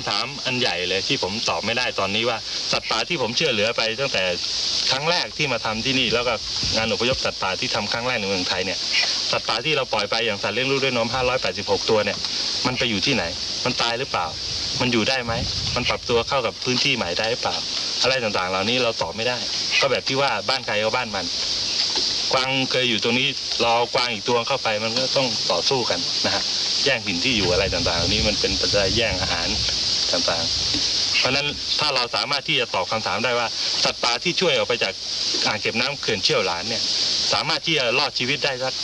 ำถามอันใหญ่เลยที่ผมตอบไม่ได้ตอนนี้ว่าสัตว์ป่าที่ผมเชื่อเหลือไปตั้งแต่ครั้งแรกที่มาทำที่นี่ แล้วก็งานอพยพสัตว์ป่าที่ทำครั้งแรกในเมืองไทยเนี่ยสัตว์ป่าที่เราปล่อยไปอย่างสัตว์เลี้ยงลูกด้วยนม 586 ตัวเนี่ยมันไปอยู่ที่ไหน มันตายหรือเปล่า มันอยู่ได้ไหมมันปรับตัวเข้ากับพื้นที่ใหม่ได้หรือเปล่า อะไรต่างๆ เหล่านี้เราตอบไม่ได้ ก็แบบที่ว่าบ้านใครก็บ้านมันกวางเคยอยู่ตรงนี้รอกวางอีกตัวเข้าไปมันก็ต้องต่อสู้กันนะฮะแย่งถิ่นที่อยู่อะไรต่างๆเหล่านี้มันเป็นปัจจัยแย่งอาหาร ต่างๆ เพราะฉะนั้นถ้าเราสามารถที่จะตอบคำถามได้ว่าสัตว์ป่าที่ช่วยออกไปจากอ่างเก็บน้ำเขื่อนเชี่ยวหลานเนี่ยสามารถที่จะรอดชีวิตได้สัก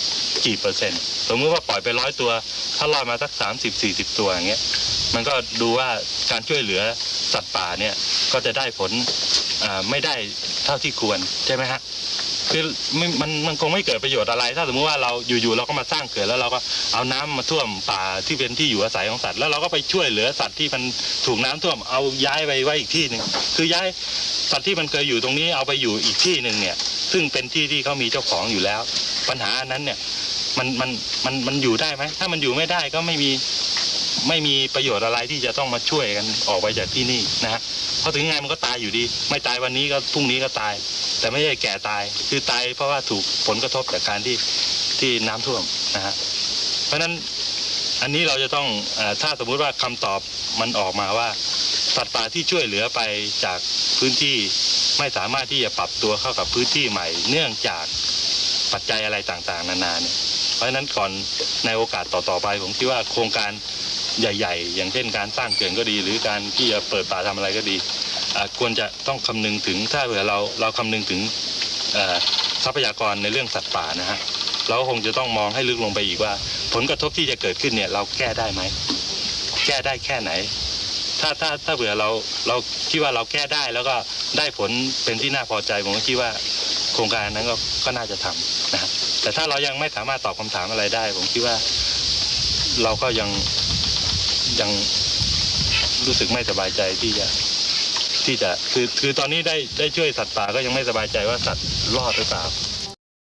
กี่เปอร์เซ็นต์สมมติว่าปล่อยไปร้อยตัว ถ้ารอดมาสักสามสิบสี่สิบตัวอย่างเงี้ยมันก็ดูว่าการช่วยเหลือสัตว์ป่าเนี่ยก็จะได้ผลไม่ได้เท่าที่ควรใช่ไหมฮะ คือไม่มันมันคงไม่เกิดประโยชน์อะไร ถ้าสมมติว่าเราอยู่ๆเราก็มาสร้างเขื่อนแล้วเราก็เอาน้ำมาท่วมป่าที่เป็นที่อยู่อาศัยของสัตว์แล้วเราก็ไปช่วยเหลือสัตว์ที่มันถูกน้ำท่วมเอาย้ายไปไว้อีกที่หนึ่งคือย้ายสัตว์ที่มันเคยอยู่ตรงนี้เอาไปอยู่อีกที่หนึ่งเนี่ย ซึ่งเป็นที่ที่เขามีเจ้าของอยู่แล้ว ปัญหานั้นเนี่ยมันมันมันมันอยู่ได้ไหมถ้ามันอยู่ไม่ได้ก็ไม่มี ไม่มีประโยชน์อะไรที่จะต้องมาช่วยกันออกไปจากที่นี่นะฮะเพราะถึงไงมันก็ตายอยู่ดี ไม่ตายวันนี้ก็พรุ่งนี้ก็ตาย แต่ไม่ใช่แก่ตาย คือตายเพราะว่าถูกผลกระทบจากการที่ที่น้ำท่วมนะฮะเพราะฉะนั้นอันนี้เราจะต้องอถ้าสมมุติว่าคำตอบมันออกมาว่าสัตว์ป่าที่ช่วยเหลือไปจากพื้นที่ไม่สามารถที่จะปรับตัวเข้ากับพื้นที่ใหม่ เนื่องจากปัจจัยอะไรต่างๆ นานาเนี่ยเพราะฉะนั้นก่อนในโอกาสต่อๆไป ผมคิดว่าโครงการ ใหญ่ ๆ อย่างเช่นการสร้างเขื่อนก็ดี หรือการที่จะเปิดป่าทำอะไรก็ดีควรจะต้องคำนึงถึงถ้าเผื่อเราเราคำนึงถึงทรัพยากรในเรื่องสัตว์ป่านะฮะเราก็คงจะต้องมองให้ลึกลงไปอีกว่า ผลกระทบที่จะเกิดขึ้นเนี่ยเราแก้ได้ไหมแก้ได้แค่ไหน ถ้าถ้าถ้าเผื่อเราเราคิดว่าเราแก้ได้แล้วก็ได้ผลเป็นที่น่าพอใจผมก็คิดว่าโครงการนั้นก็ก็น่าจะทำนะฮะแต่ถ้าเรายังไม่สามารถตอบคำถามอะไรได้ ผมคิดว่าเราก็ยัง ยังรู้สึกไม่สบายใจที่จะที่จะคือคือตอนนี้ได้ได้ช่วยสัตว์ป่าก็ยังไม่สบายใจว่าสัตว์รอดหรือเปล่า